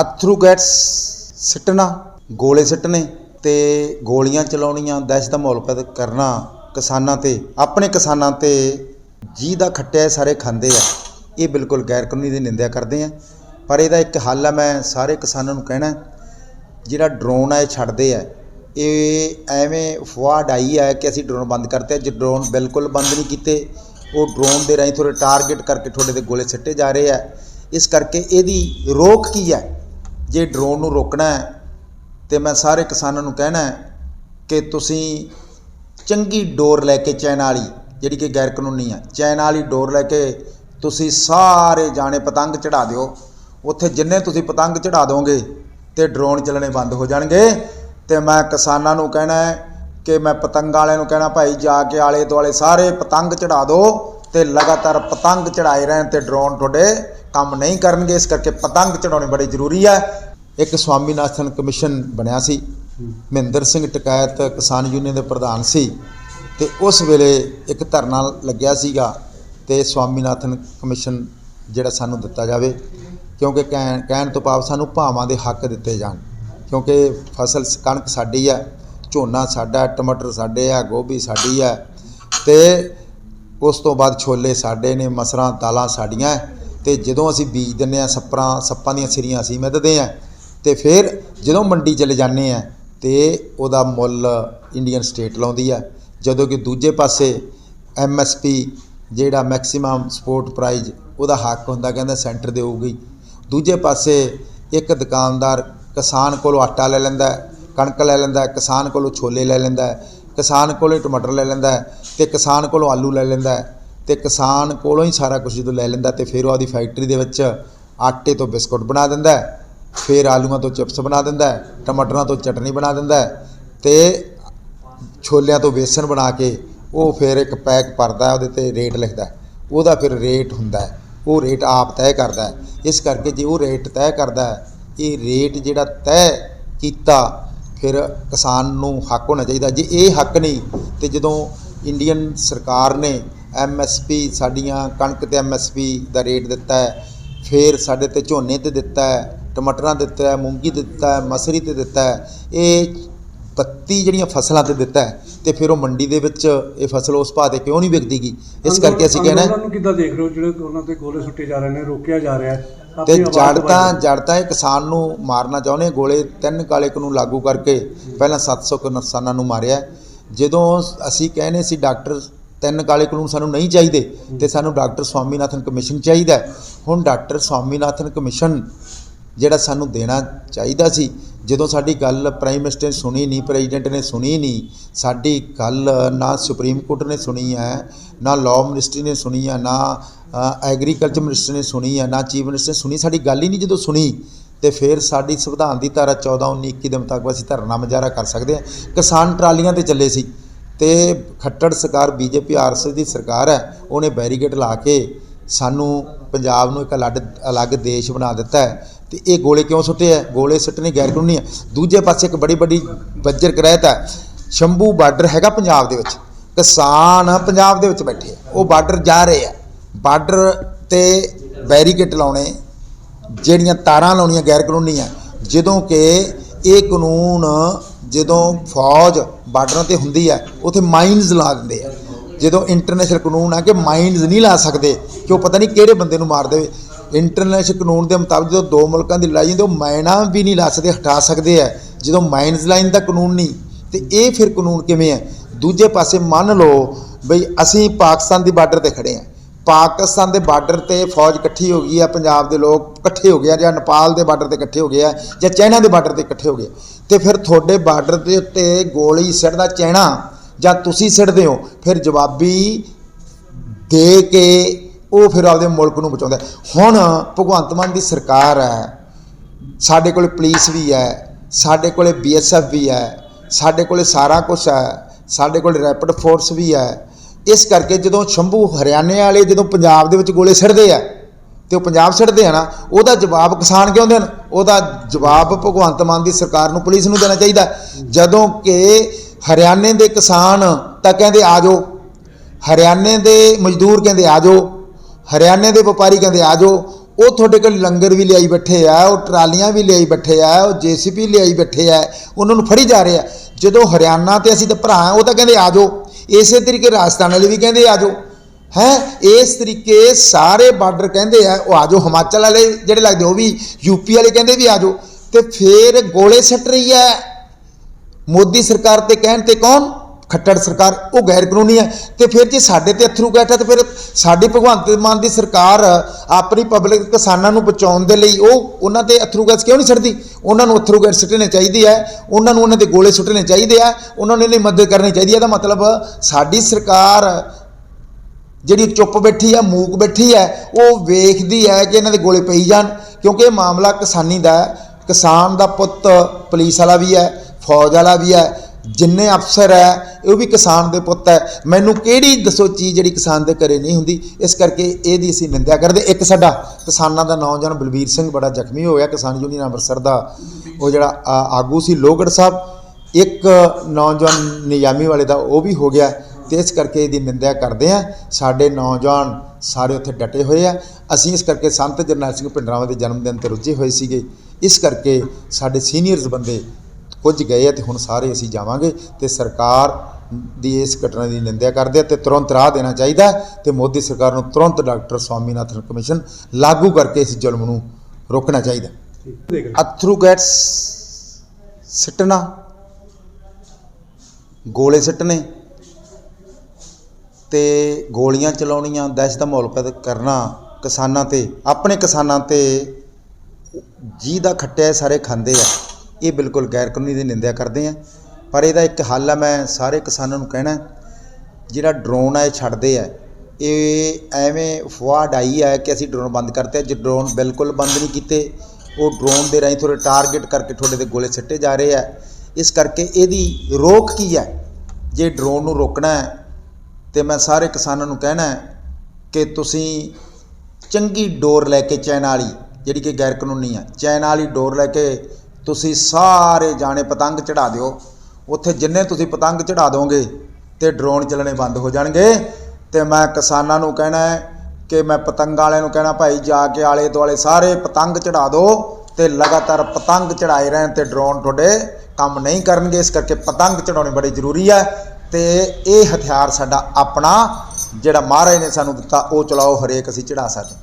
ਅਥਰੂ gets ਸਿੱਟਣਾ, ਗੋਲੇ ਸਿੱਟਣੇ ਤੇ ਗੋਲੀਆਂ ਚਲਾਉਣੀਆਂ, ਦਹਿਸ਼ਤ ਦਾ ਮਾਹੌਲ ਪੈਦਾ ਕਰਨਾ ਕਿਸਾਨਾਂ ਤੇ, ਆਪਣੇ ਕਿਸਾਨਾਂ ਤੇ ਜੀ ਦਾ ਖੱਟਿਆ ਸਾਰੇ ਖਾਂਦੇ ਆ। ਇਹ ਬਿਲਕੁਲ ਗੈਰ ਕਾਨੂੰਨੀ ਦੀ ਨਿੰਦਿਆ ਕਰਦੇ ਆ। ਪਰ ਇਹਦਾ ਇੱਕ ਹੱਲ ਆ, ਮੈਂ ਸਾਰੇ ਕਿਸਾਨਾਂ ਨੂੰ ਕਹਿਣਾ, ਜਿਹੜਾ ਡਰੋਨ ਆ, ਇਹ ਛੱਡਦੇ ਆ। ਇਹ ਐਵੇਂ ਫੁਆਡ ਆਈ ਹੈ ਕਿ ਅਸੀਂ ਡਰੋਨ ਬੰਦ ਕਰਤੇ ਆ। ਜੇ ਡਰੋਨ ਬਿਲਕੁਲ ਬੰਦ ਨਹੀਂ ਕੀਤੇ, ਉਹ ਡਰੋਨ ਦੇ ਰਾਹੀਂ ਥੋੜੇ ਟਾਰਗੇਟ ਕਰਕੇ ਤੁਹਾਡੇ ਤੇ ਗੋਲੇ ਸਿੱਟੇ ਜਾ ਰਹੇ ਆ। ਇਸ ਕਰਕੇ ਇਹਦੀ ਰੋਕ ਕੀ ਹੈ ਜੇ ਡਰੋਨ ਨੂੰ ਰੋਕਣਾ ਹੈ, ਤੇ ਮੈਂ ਸਾਰੇ ਕਿਸਾਨਾਂ ਨੂੰ ਕਹਿਣਾ ਹੈ ਕਿ ਤੁਸੀਂ ਚੰਗੀ ਡੋਰ ਲੈ ਕੇ ਚੈਨ ਵਾਲੀ, ਜਿਹੜੀ ਕਿ ਗੈਰ ਕਾਨੂੰਨੀ ਆ ਚੈਨ ਵਾਲੀ ਡੋਰ ਲੈ ਕੇ ਤੁਸੀਂ ਸਾਰੇ ਜਾਣੇ ਪਤੰਗ ਚੜਾ ਦਿਓ। ਉੱਥੇ ਜਿੰਨੇ ਤੁਸੀਂ ਪਤੰਗ ਚੜਾ ਦੋਗੇ ਤੇ ਡਰੋਨ ਚੱਲਣੇ ਬੰਦ ਹੋ ਜਾਣਗੇ। ਤੇ ਮੈਂ ਕਿਸਾਨਾਂ ਨੂੰ ਕਹਿਣਾ ਹੈ ਕਿ ਮੈਂ ਪਤੰਗ ਵਾਲਿਆਂ ਨੂੰ ਕਹਿਣਾ, ਭਾਈ ਜਾ ਕੇ ਆਲੇ ਦੁਆਲੇ ਸਾਰੇ ਪਤੰਗ ਚੜਾ ਦਿਓ ਤੇ ਲਗਾਤਾਰ ਪਤੰਗ ਚੜਾਏ ਰਹਿਣ ਤੇ ਡਰੋਨ ਤੁਹਾਡੇ ਕੰਮ ਨਹੀਂ ਕਰਨਗੇ, ਇਸ ਕਰਕੇ ਪਤੰਗ ਚੜਾਉਣੇ ਬੜੇ ਜ਼ਰੂਰੀ ਹੈ। ਇੱਕ ਸਵਾਮੀਨਾਥਨ ਕਮਿਸ਼ਨ ਬਣਿਆ ਸੀ, ਮਹਿੰਦਰ ਸਿੰਘ ਟਕੈਤ ਕਿਸਾਨ ਯੂਨੀਅਨ ਦੇ ਪ੍ਰਧਾਨ ਸੀ ਤੇ ਉਸ ਵੇਲੇ ਇੱਕ ਧਰਨਾ ਲੱਗਿਆ ਸੀਗਾ ਤੇ ਸਵਾਮੀਨਾਥਨ ਕਮਿਸ਼ਨ ਜਿਹੜਾ ਸਾਨੂੰ ਦਿੱਤਾ ਜਾਵੇ, ਕਿਉਂਕਿ ਕਹਿਣ ਕਹਿਣ ਤੋਂ ਭਾਵ ਸਾਨੂੰ ਭਾਵਾਂ ਦੇ ਹੱਕ ਦਿੱਤੇ ਜਾਣ, ਕਿਉਂਕਿ ਫਸਲ ਸ- ਕਣਕ ਸਾਡੀ ਹੈ, ਝੋਨਾ ਸਾਡਾ ਟਮਾਟਰ ਸਾਡੇ ਆ ਗੋਭੀ ਸਾਡੀ ਹੈ ਤੇ ਉਸ ਤੋਂ ਬਾਅਦ ਛੋਲੇ ਸਾਡੇ ਨੇ, ਮਸਰਾਂ ਦਾਲਾਂ ਸਾਡੀਆਂ ਤੇ ਜਦੋਂ ਅਸੀਂ ਬੀਜ ਦਿੰਨੇ ਆ ਸੱਪਰਾਂ, ਸੱਪਾਂ ਦੀਆਂ ਸਿਰੀਆਂ ਅਸੀਂ ਮਿੱਧਦੇ ਆ ਤੇ ਫਿਰ ਜਦੋਂ ਮੰਡੀ ਚਲੇ ਜਾਂਦੇ ਆ ਤੇ ਉਹਦਾ ਮੁੱਲ ਇੰਡੀਅਨ ਸਟੇਟ ਲਾਉਂਦੀ ਆ। ਜਦੋਂ ਕਿ ਦੂਜੇ ਪਾਸੇ ਐਮਐਸਪੀ ਜਿਹੜਾ ਮੈਕਸਿਮਮ ਸਪੋਰਟ ਪ੍ਰਾਈਜ਼ ਉਹਦਾ ਹੱਕ ਹੁੰਦਾ, ਕਹਿੰਦਾ ਸੈਂਟਰ ਦੇਊਗੀ ਦੂਜੇ ਪਾਸੇ ਇੱਕ ਦੁਕਾਨਦਾਰ ਕਿਸਾਨ ਕੋਲੋਂ ਆਟਾ ਲੈ ਲੈਂਦਾ, ਕਣਕ ਲੈ ਲੈਂਦਾ, ਕਿਸਾਨ ਕੋਲੋਂ ਛੋਲੇ ਲੈ ਲੈਂਦਾ, ਕਿਸਾਨ ਕੋਲੋਂ ਟਮਾਟਰ ਲੈ ਲੈਂਦਾ ਹੈ ਤੇ ਕਿਸਾਨ ਕੋਲੋਂ ਆਲੂ ਲੈ ਲੈਂਦਾ। ਤੇ ਕਿਸਾਨ ਕੋਲੋਂ ਹੀ ਸਾਰਾ ਕੁਝ ਜਦੋਂ ਲੈ ਲੈਂਦਾ ਤੇ ਫਿਰ ਉਹਦੀ ਫੈਕਟਰੀ ਦੇ ਵਿੱਚ ਆਟੇ ਤੋਂ ਬਿਸਕੁਟ ਬਣਾ ਦਿੰਦਾ ਫਿਰ ਆਲੂਆਂ ਤੋਂ ਚਿਪਸ ਬਣਾ ਦਿੰਦਾ ਟਮਾਟਰਾਂ ਤੋਂ ਚਟਨੀ ਬਣਾ ਦਿੰਦਾ ਹੈ ਤੇ ਛੋਲਿਆਂ ਤੋਂ ਬੇਸਨ ਬਣਾ ਕੇ ਉਹ ਫਿਰ ਇੱਕ ਪੈਕ ਭਰਦਾ ਉਹਦੇ ਤੇ ਰੇਟ ਲਿਖਦਾ ਉਹਦਾ ਫਿਰ ਰੇਟ ਹੁੰਦਾ ਉਹ ਰੇਟ ਆਪ ਤੈਅ ਕਰਦਾ ਇਸ ਕਰਕੇ ਜੇ ਉਹ ਰੇਟ ਤੈਅ ਕਰਦਾ ਇਹ ਰੇਟ ਜਿਹੜਾ ਤੈਅ ਕੀਤਾ ਫਿਰ ਕਿਸਾਨ ਨੂੰ ਹੱਕ ਹੋਣਾ ਚਾਹੀਦਾ। ਜੇ ਇਹ ਹੱਕ ਨਹੀਂ ਤੇ ਜਦੋਂ ਇੰਡੀਅਨ ਸਰਕਾਰ ਨੇ ਐਮਐਸਪੀ ਸਾਡੀਆਂ ਕਣਕ ਤੇ ਐਮਐਸਪੀ ਦਾ ਰੇਟ ਦਿੱਤਾ ਹੈ। ਫਿਰ ਸਾਡੇ ਤੇ ਝੋਨੇ ਤੇ ਦਿੱਤਾ ਹੈ ਟਮਾਟਰਾਂ ਦਿੱਤਾ ਹੈ ਮੂੰਗੀ ਦਿੱਤਾ ਹੈ ਮਸਰੀ ਤੇ ਦਿੱਤਾ ਹੈ। ਇਹ 32 ਜਿਹੜੀਆਂ ਫਸਲਾਂ ਤੇ ਦਿੱਤਾ ਹੈ ਤੇ ਫਿਰ ਉਹ ਮੰਡੀ ਦੇ ਵਿੱਚ ਇਹ ਫਸਲ ਉਸ ਭਾਅ ਤੇ ਕਿਉਂ ਨਹੀਂ ਵਿਕਦੀਗੀ ਇਸ ਕਰਕੇ ਅਸੀਂ ਕਹਿਣਾ ਉਹਨਾਂ ਨੂੰ ਕਿੱਦਾਂ ਦੇਖ ਰਹੇ ਹੋ? ਜਿਹੜੇ ਉਹਨਾਂ ਤੇ ਗੋਲੇ ਸੁੱਟੇ ਜਾ ਰਹੇ ਨੇ ਰੋਕਿਆ ਜਾ ਰਿਹਾ ਹੈ। ਤੇ ਆਪਣੀ ਆਵਾਜ਼ ਜੜ ਤਾਂ ਜੜ ਤਾਂ ਇਹ ਕਿਸਾਨ ਨੂੰ ਮਾਰਨਾ ਚਾਹੁੰਦੇ ਗੋਲੇ ਤਿੰਨ ਕਾਲੇ ਕਾਨੂੰਨ ਲਾਗੂ ਕਰਕੇ ਪਹਿਲਾਂ 700 ਕਿਸਾਨਾਂ ਨੂੰ ਮਾਰਿਆ ਜਦੋਂ ਅਸੀਂ ਕਹਿੰਦੇ ਸੀ ਡਾਕਟਰ ਤਿੰਨ ਕਾਲੇ ਕਾਨੂੰਨ ਸਾਨੂੰ ਨਹੀਂ ਚਾਹੀਦੇ ਤੇ ਸਾਨੂੰ ਡਾਕਟਰ ਸਵਾਮੀਨਾਥਨ ਕਮਿਸ਼ਨ ਚਾਹੀਦਾ। ਹੁਣ ਡਾਕਟਰ ਸਵਾਮੀਨਾਥਨ ਕਮਿਸ਼ਨ ਜਿਹੜਾ ਸਾਨੂੰ ਦੇਣਾ ਚਾਹੀਦਾ ਸੀ ਜਦੋਂ ਸਾਡੀ ਗੱਲ ਪ੍ਰਾਈਮ ਮਿਨਿਸਟਰ ਨੇ ਸੁਣੀ ਨਹੀਂ ਪ੍ਰੈਜ਼ੀਡੈਂਟ ਨੇ ਸੁਣੀ ਨਹੀਂ ਸਾਡੀ ਗੱਲ ਨਾ ਸੁਪਰੀਮ ਕੋਰਟ ਨੇ ਸੁਣੀ ਹੈ ਨਾ ਲਾਅ ਮਿਨਿਸਟਰੀ ਨੇ ਸੁਣੀ ਹੈ ਨਾ ਐਗਰੀਕਲਚਰ ਮਿਨਿਸਟਰ ਨੇ ਸੁਣੀ ਹੈ ਨਾ ਚੀਫ ਮਿਨਿਸਟਰ ਨੇ ਸੁਣੀ ਸਾਡੀ ਗੱਲ ਹੀ ਨਹੀਂ ਜਦੋਂ ਸੁਣੀ ਤੇ ਫਿਰ ਸਾਡੀ ਸੰਵਿਧਾਨ ਦੀ ਧਾਰਾ 14 19 21 ਦੇ ਮੁਤਾਬਕ ਅਸੀਂ ਧਰਨਾ ਮੁਜ਼ਾਹਰਾ ਕਰ ਸਕਦੇ ਹਾਂ। ਕਿਸਾਨ ਟਰਾਲੀਆਂ ਤੇ ਚੱਲੇ ਸੀ। ਤੇ ਖੱਟੜ ਸਰਕਾਰ, ਬੀਜੇਪੀ ਆਰਐਸਐਸ ਦੀ ਸਰਕਾਰ ਹੈ, ਉਹਨੇ ਬੈਰੀਕੇਡ ਲਾ ਕੇ ਸਾਨੂੰ ਪੰਜਾਬ ਨੂੰ ਇੱਕ ਅਲੱਗ ਅਲੱਗ ਦੇਸ਼ ਬਣਾ ਦਿੱਤਾ ਹੈ। ਤੇ ਇਹ ਗੋਲੇ ਕਿਉਂ ਸੁੱਟੇ ਹੈ? ਗੋਲੇ ਸੁੱਟਣੇ ਗੈਰ ਕਾਨੂੰਨੀ ਹੈ। ਦੂਜੇ ਪਾਸੇ ਇੱਕ ਬੜੀ ਵੱਡੀ ਬੱਜਰ ਕਰਾਇਤ ਹੈ, ਸ਼ੰਭੂ ਬਾਰਡਰ ਹੈਗਾ ਪੰਜਾਬ ਦੇ ਵਿੱਚ। ਕਿਸਾਨ ਪੰਜਾਬ ਦੇ ਵਿੱਚ ਬੈਠੇ ਉਹ ਬਾਰਡਰ ਜਾ ਰਹੇ ਆ ਬਾਰਡਰ ਤੇ ਬੈਰੀਕੇਡ ਲਾਉਣੇ, ਜਿਹੜੀਆਂ ਤਾਰਾਂ ਲਾਉਣੀਆਂ ਗੈਰ ਕਾਨੂੰਨੀ ਆ ਜਦੋਂ ਕਿ ਇਹ ਕਾਨੂੰਨ ਜਦੋਂ ਫੌਜ ਬਾਰਡਰਾਂ ਤੇ ਹੁੰਦੀ ਹੈ, ਉੱਥੇ ਮਾਈਨਸ ਲਾ ਦਿੰਦੇ ਆ। ਜਦੋਂ ਇੰਟਰਨੈਸ਼ਨਲ ਕਾਨੂੰਨ ਆ ਕਿ ਮਾਈਨਸ ਨਹੀਂ ਲਾ ਸਕਦੇ, ਕਿ ਉਹ ਪਤਾ ਨਹੀਂ ਕਿਹੜੇ ਬੰਦੇ ਨੂੰ ਮਾਰ ਦੇਵੇ। ਇੰਟਰਨੈਸ਼ਨਲ ਕਾਨੂੰਨ ਦੇ ਮੁਤਾਬਕ ਜਦੋਂ ਦੋ ਮੁਲਕਾਂ ਦੀ ਲੜਾਈ ਹੁੰਦੀ ਉਹ ਮਾਇਨਾ ਵੀ ਨਹੀਂ ਲਾ ਸਕਦੇ, ਹਟਾ ਸਕਦੇ ਆ। ਜਦੋਂ ਮਾਈਨਸ ਲਾਈਨ ਦਾ ਕਾਨੂੰਨ ਨਹੀਂ, ਤੇ ਇਹ ਫਿਰ ਕਾਨੂੰਨ ਕਿਵੇਂ ਹੈ? ਦੂਜੇ ਪਾਸੇ ਮੰਨ ਲਓ ਬਈ ਅਸੀਂ ਪਾਕਿਸਤਾਨ ਦੀ ਬਾਰਡਰ ਤੇ ਖੜੇ ਆ। ਪਾਕਿਸਤਾਨ ਦੇ ਬਾਰਡਰ ਤੇ ਫੌਜ ਇਕੱਠੀ ਹੋ ਗਈ ਆ ਪੰਜਾਬ ਦੇ ਲੋਕ ਇਕੱਠੇ ਹੋ ਗਏ ਆ, ਜਾਂ ਨੇਪਾਲ ਦੇ ਬਾਰਡਰ ਤੇ ਇਕੱਠੇ ਹੋ ਗਏ ਆ, ਜਾਂ ਚਾਈਨਾ ਦੇ ਬਾਰਡਰ ਤੇ ਇਕੱਠੇ ਹੋ ਗਏ ਤੇ ਫਿਰ ਤੁਹਾਡੇ ਬਾਰਡਰ ਦੇ ਉੱਤੇ ਗੋਲੀ ਸਿੱਟਦਾ ਚਾਈਨਾ ਜਾਂ ਤੁਸੀਂ ਸਿੱਟਦੇ ਹੋ? ਫਿਰ ਜਵਾਬੀ ਦੇ ਕੇ ਉਹ ਫਿਰ ਆਪਦੇ ਮੁਲਕ ਨੂੰ ਬਚਾਉਂਦਾ ਹੁਣ ਭਗਵੰਤ ਮਾਨ ਦੀ ਸਰਕਾਰ ਹੈ, ਸਾਡੇ ਕੋਲ ਪੁਲਿਸ ਵੀ ਹੈ, ਸਾਡੇ ਕੋਲੇ ਬੀਐਸਐਫ ਵੀ ਹੈ, ਸਾਡੇ ਕੋਲੇ ਸਾਰਾ ਕੁਝ ਹੈ, ਸਾਡੇ ਕੋਲ ਰੈਪਿਡ ਫੋਰਸ ਵੀ ਹੈ ਇਸ ਕਰਕੇ ਜਦੋਂ ਸ਼ੰਭੂ ਹਰਿਆਣੇ ਵਾਲੇ ਜਦੋਂ ਪੰਜਾਬ ਦੇ ਵਿੱਚ ਗੋਲੇ ਸਿੱਟਦੇ ਆ, ਤੇ ਉਹ ਪੰਜਾਬ ਸਿੱਟਦੇ ਆ ਨਾ, ਉਹਦਾ ਜਵਾਬ ਕਿਸਾਨ ਕਿਉਂ ਦੇਣ? ਉਹਦਾ ਜਵਾਬ ਭਗਵੰਤ ਮਾਨ ਦੀ ਸਰਕਾਰ ਨੂੰ ਪੁਲਿਸ ਨੂੰ ਦੇਣਾ ਚਾਹੀਦਾ। ਜਦੋਂ ਕਿ ਹਰਿਆਣੇ ਦੇ ਕਿਸਾਨ ਤਾਂ ਕਹਿੰਦੇ ਆ ਜਾਓ, ਹਰਿਆਣੇ ਦੇ ਮਜ਼ਦੂਰ ਕਹਿੰਦੇ ਆ ਜਾਓ, ਹਰਿਆਣੇ ਦੇ ਵਪਾਰੀ ਕਹਿੰਦੇ ਆ ਜਾਓ, ਉਹ ਤੁਹਾਡੇ ਕੋਲ ਲੰਗਰ ਵੀ ਲਿਆਈ ਬੈਠੇ ਆ, ਉਹ ਟਰਾਲੀਆਂ ਵੀ ਲਿਆਈ ਬੈਠੇ ਆ, ਉਹ ਜੀਸੀਪੀ ਲਿਆਈ ਬੈਠੇ ਆ, ਉਹਨਾਂ ਨੂੰ ਫੜੀ ਜਾ ਰਹੇ ਆ। ਜਦੋਂ ਹਰਿਆਣਾ ਤੇ ਅਸੀਂ ਤਾਂ ਭਰਾ ਆ, ਉਹ ਤਾਂ ਕਹਿੰਦੇ ਆ ਜਾਓ। ਇਸੇ ਤਰੀਕੇ ਰਾਜਸਥਾਨ ਵਾਲੇ ਵੀ ਕਹਿੰਦੇ ਆ ਜਾਓ। ਹੈ? ਇਸ ਤਰੀਕੇ ਸਾਰੇ ਬਾਰਡਰ ਕਹਿੰਦੇ ਆ, ਉਹ ਆ ਜਾਓ। ਹਿਮਾਚਲ ਵਾਲੇ ਜਿਹੜੇ ਲੱਗਦੇ, ਉਹ ਵੀ ਯੂਪੀ ਵਾਲੇ ਕਹਿੰਦੇ ਵੀ ਆ ਜਾਓ। ਤੇ ਫੇਰ ਗੋਲੇ ਸੱਟ ਰਹੀ ਹੈ। ਮੋਦੀ ਸਰਕਾਰ ਤੇ ਕਹਿਣ ਤੇ ਕੌਣ? ਖੱਟੜ ਸਰਕਾਰ, ਉਹ ਗੈਰ ਕਾਨੂੰਨੀ ਹੈ। ਤੇ ਫਿਰ ਜੇ ਸਾਡੇ ਤੇ ਅਥਰੂ ਗੈਸ ਹੈ ਤੇ ਫਿਰ ਸਾਡੀ ਭਗਵੰਤ ਮਾਨ ਦੀ ਸਰਕਾਰ ਆਪਣੀ ਪਬਲਿਕ ਕਿਸਾਨਾਂ ਨੂੰ ਬਚਾਉਣ ਦੇ ਲਈ ਉਹ ਉਹਨਾਂ ਤੇ ਅਥਰੂ ਗੈਸ ਕਿਉਂ ਨਹੀਂ ਛੱਡਦੀ? ਉਹਨਾਂ ਨੂੰ ਅਥਰੂ ਗੈਸ ਸੁੱਟਣੇ ਚਾਹੀਦੀ ਹੈ ਉਹਨਾਂ ਨੂੰ ਉਹਨਾਂ ਦੇ ਗੋਲੇ ਸੁੱਟਣੇ ਚਾਹੀਦੇ ਆ। ਉਹਨਾਂ ਨੂੰ ਇਹਦੀ ਮਦਦ ਕਰਨੀ ਚਾਹੀਦੀ ਹੈ ਇਹਦਾ ਮਤਲਬ ਸਾਡੀ ਸਰਕਾਰ ਜਿਹੜੀ ਚੁੱਪ ਬੈਠੀ ਆ, ਮੂਕ ਬੈਠੀ ਹੈ ਉਹ ਵੇਖਦੀ ਹੈ ਕਿ ਇਹਨਾਂ ਦੇ ਗੋਲੇ ਪਈ ਜਾਣ। ਕਿਉਂਕਿ ਇਹ ਮਾਮਲਾ ਕਿਸਾਨੀ ਦਾ ਹੈ। ਕਿਸਾਨ ਦਾ ਪੁੱਤ ਪੁਲਿਸ ਵਾਲਾ ਵੀ ਹੈ, ਫੌਜ ਵਾਲਾ ਵੀ ਹੈ। ਜਿੰਨੇ ਅਫਸਰ ਹੈ ਉਹ ਵੀ ਕਿਸਾਨ ਦੇ ਪੁੱਤ ਹੈ। ਮੈਨੂੰ ਕਿਹੜੀ ਦੱਸੋ ਚੀਜ਼ ਜਿਹੜੀ ਕਿਸਾਨ ਦੇ ਘਰੇ ਨਹੀਂ ਹੁੰਦੀ? ਇਸ ਕਰਕੇ ਇਹਦੀ ਅਸੀਂ ਨਿੰਦਿਆ ਕਰਦੇ। ਇੱਕ ਸਾਡਾ ਕਿਸਾਨਾਂ ਦਾ ਨੌਜਵਾਨ ਬਲਬੀਰ ਸਿੰਘ ਬੜਾ ਜ਼ਖਮੀ ਹੋ ਗਿਆ ਕਿਸਾਨ ਯੂਨੀਅਨ ਅੰਮ੍ਰਿਤਸਰ ਦਾ। ਉਹ ਜਿਹੜਾ ਆ, ਆਗੂ ਸੀ ਲੋਹਗੜ੍ਹ ਸਾਹਿਬ। ਇੱਕ ਨੌਜਵਾਨ ਨਿਯਾਮੀ ਵਾਲੇ ਦਾ ਉਹ ਵੀ ਹੋ ਗਿਆ। ਤੇ ਇਸ ਕਰਕੇ ਇਹਦੀ ਨਿੰਦਿਆ ਕਰਦੇ ਆ ਸਾਡੇ ਨੌਜਵਾਨ ਸਾਰੇ ਉੱਥੇ ਡਟੇ ਹੋਏ ਆ। ਅਸੀਂ ਇਸ ਕਰਕੇ ਸੰਤ ਜਰਨੈਲ ਸਿੰਘ ਭਿੰਡਰਾਵਾਂ ਦੇ ਜਨਮ ਦਿਨ ਤੇ ਰੁੱਝੇ ਹੋਏ ਸੀਗੇ। ਇਸ ਕਰਕੇ ਸਾਡੇ ਸੀਨੀਅਰਸ ਬੰਦੇ ਕੁਝ ਗਏ ਆ ਤੇ ਹੁਣ ਸਾਰੇ ਅਸੀਂ ਜਾਵਾਂਗੇ ਤੇ ਸਰਕਾਰ ਦੀ ਇਸ ਘਟਨਾ ਦੀ ਨਿੰਦਿਆ ਕਰਦੇ ਆ ਤੇ ਤੁਰੰਤ ਰਾਹ ਦੇਣਾ ਚਾਹੀਦਾ ਹੈ ਤੇ ਮੋਦੀ ਸਰਕਾਰ ਨੂੰ ਤੁਰੰਤ ਡਾਕਟਰ ਸਵਾਮੀਨਾਥਨ ਕਮਿਸ਼ਨ ਲਾਗੂ ਕਰਕੇ ਇਸ ਜ਼ੁਲਮ ਨੂੰ ਰੋਕਣਾ ਚਾਹੀਦਾ ਅਥਰੂ ਗੈਟਸ ਸਿੱਟਣਾ, ਗੋਲੇ ਸਿੱਟਣੇ ਤੇ ਗੋਲੀਆਂ ਚਲਾਉਣੀਆਂ, ਦਹਿਸ਼ਤ ਦਾ ਮਾਹੌਲ ਪੈਦਾ ਕਰਨਾ, ਕਿਸਾਨਾਂ ਤੇ, ਆਪਣੇ ਕਿਸਾਨਾਂ ਤੇ ਜੀ ਦਾ ਖੱਟਿਆ ਸਾਰੇ ਖਾਂਦੇ ਆ। ਇਹ ਬਿਲਕੁਲ ਗੈਰ ਕਾਨੂੰਨੀ ਦੀ ਨਿੰਦਿਆ ਕਰਦੇ ਆ। ਪਰ ਇਹਦਾ ਇੱਕ ਹੱਲ ਆ, ਮੈਂ ਸਾਰੇ ਕਿਸਾਨਾਂ ਨੂੰ ਕਹਿਣਾ, ਜਿਹੜਾ ਡਰੋਨ ਆ, ਇਹ ਛੱਡਦੇ ਆ। ਇਹ ਐਵੇਂ ਫੁਆਡ ਆਈ ਹੈ ਕਿ ਅਸੀਂ ਡਰੋਨ ਬੰਦ ਕਰਤੇ ਆ। ਜੇ ਡਰੋਨ ਬਿਲਕੁਲ ਬੰਦ ਨਹੀਂ ਕੀਤੇ, ਉਹ ਡਰੋਨ ਦੇ ਰਾਹੀਂ ਥੋੜੇ ਟਾਰਗੇਟ ਕਰਕੇ ਤੁਹਾਡੇ ਦੇ ਗੋਲੇ ਸਿੱਟੇ ਜਾ ਰਹੇ ਆ। ਇਸ ਕਰਕੇ ਇਹਦੀ ਰੋਕ ਕੀ ਹੈ ਜੇ ਡਰੋਨ ਨੂੰ ਰੋਕਣਾ ਹੈ, ਤੇ ਮੈਂ ਸਾਰੇ ਕਿਸਾਨਾਂ ਨੂੰ ਕਹਿਣਾ ਹੈ ਕਿ ਤੁਸੀਂ ਚੰਗੀ ਡੋਰ ਲੈ ਕੇ ਚੈਨ ਵਾਲੀ, ਜਿਹੜੀ ਕਿ ਗੈਰ ਕਾਨੂੰਨੀ ਆ, ਚੈਨ ਵਾਲੀ ਡੋਰ ਲੈ ਕੇ ਤੁਸੀਂ ਸਾਰੇ ਜਾਣੇ ਪਤੰਗ ਚੜਾ ਦਿਓ। ਉੱਥੇ ਜਿੰਨੇ ਤੁਸੀਂ ਪਤੰਗ ਚੜਾ ਦੋਗੇ ਤੇ ਡਰੋਨ ਚੱਲਣੇ ਬੰਦ ਹੋ ਜਾਣਗੇ। ਤੇ ਮੈਂ ਕਿਸਾਨਾਂ ਨੂੰ ਕਹਿਣਾ ਹੈ ਕਿ ਮੈਂ ਪਤੰਗ ਵਾਲਿਆਂ ਨੂੰ ਕਹਿਣਾ, ਭਾਈ ਜਾ ਕੇ ਆਲੇ ਦੁਆਲੇ ਸਾਰੇ ਪਤੰਗ ਚੜਾ ਦਿਓ ਤੇ ਲਗਾਤਾਰ ਪਤੰਗ ਚੜਾਏ ਰਹਿਣ ਤੇ ਡਰੋਨ ਤੁਹਾਡੇ ਕੰਮ ਨਹੀਂ ਕਰਨਗੇ। ਇਸ ਕਰਕੇ ਪਤੰਗ ਚੜਾਉਣੀ ਬੜੀ ਜ਼ਰੂਰੀ ਹੈ ਤੇ ਇਹ ਹਥਿਆਰ ਸਾਡਾ ਆਪਣਾ, ਜਿਹੜਾ ਮਹਾਰਾਜ ਨੇ ਸਾਨੂੰ ਦਿੱਤਾ, ਉਹ ਚਲਾਓ, ਹਰੇਕ ਅਸੀਂ ਚੜਾ ਸਕਦੇ